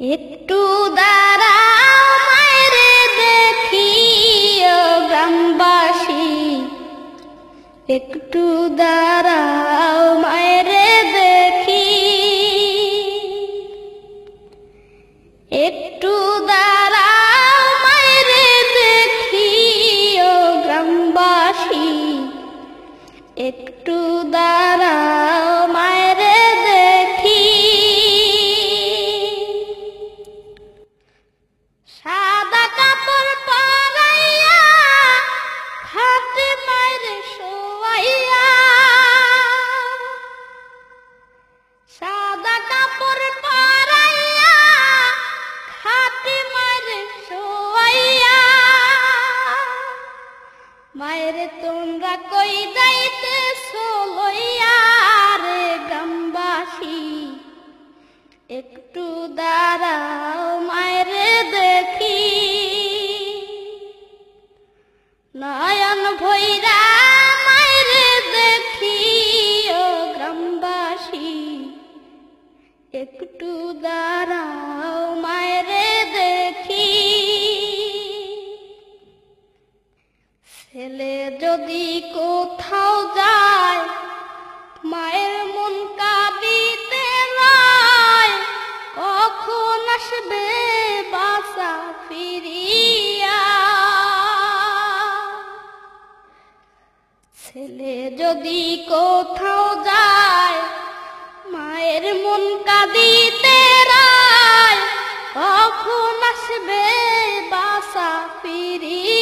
একটু দাঁড়াও মায়রে দেখি গ্রামবাসী। একটু দাঁড়াও মায়রে দেখি এক মায়ের তোমরা কই যাইতে যদি কোথাও যায়, মায়ের মন কাঁদিতে রায় কখন আসবে বাসা ফিরিয়া? ছেলে যদি কোথাও যায়, মায়ের মন কাঁদিতে রায় কখন আসবে বাসা ফিরিয়া?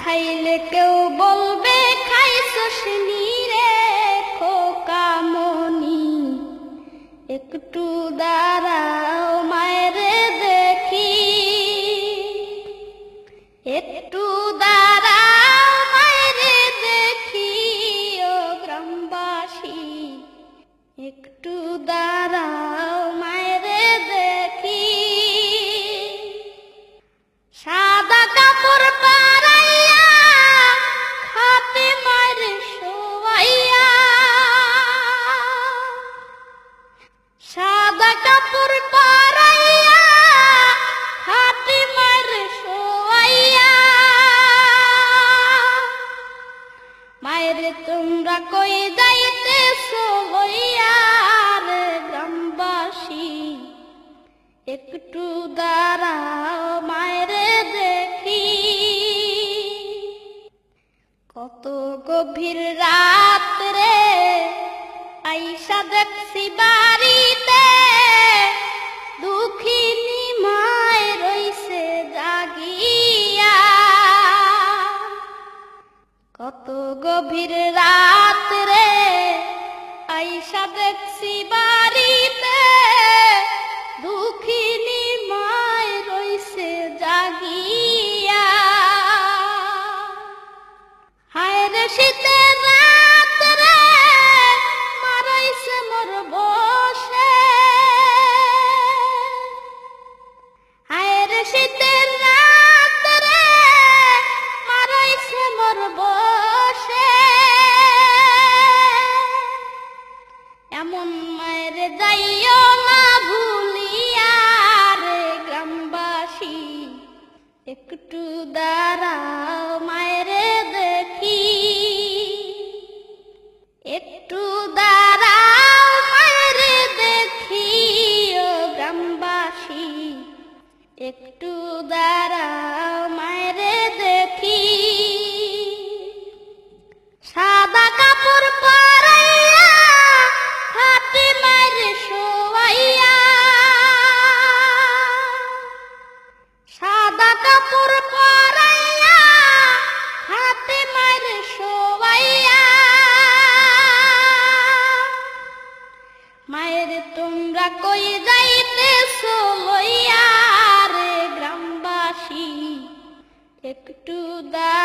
খাইলে কেউ বলবে খাইছস রে খোকামনি একটু দাঁড়া একটু দাঁড়াও, মায়েরে দেখি। কত গভীর রাত রে আইসা দেখছি বাড়িতে দুঃখিনী মায় রইছে জাগিয়া। কত গভীর একটু দাঁড়া। Take to that.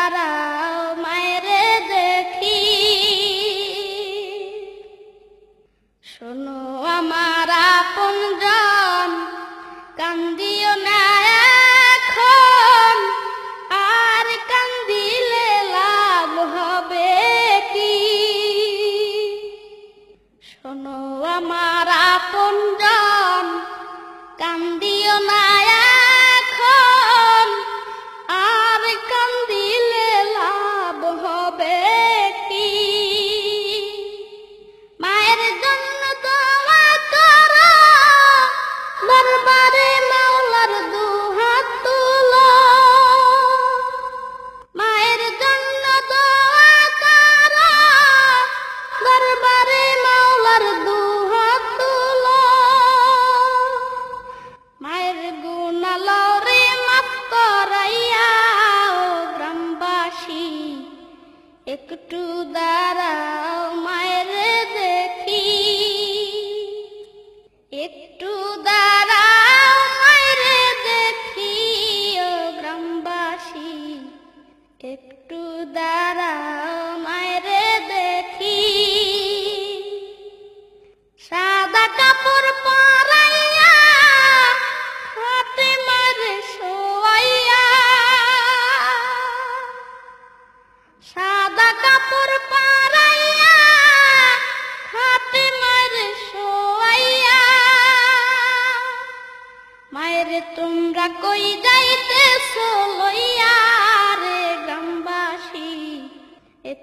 একটু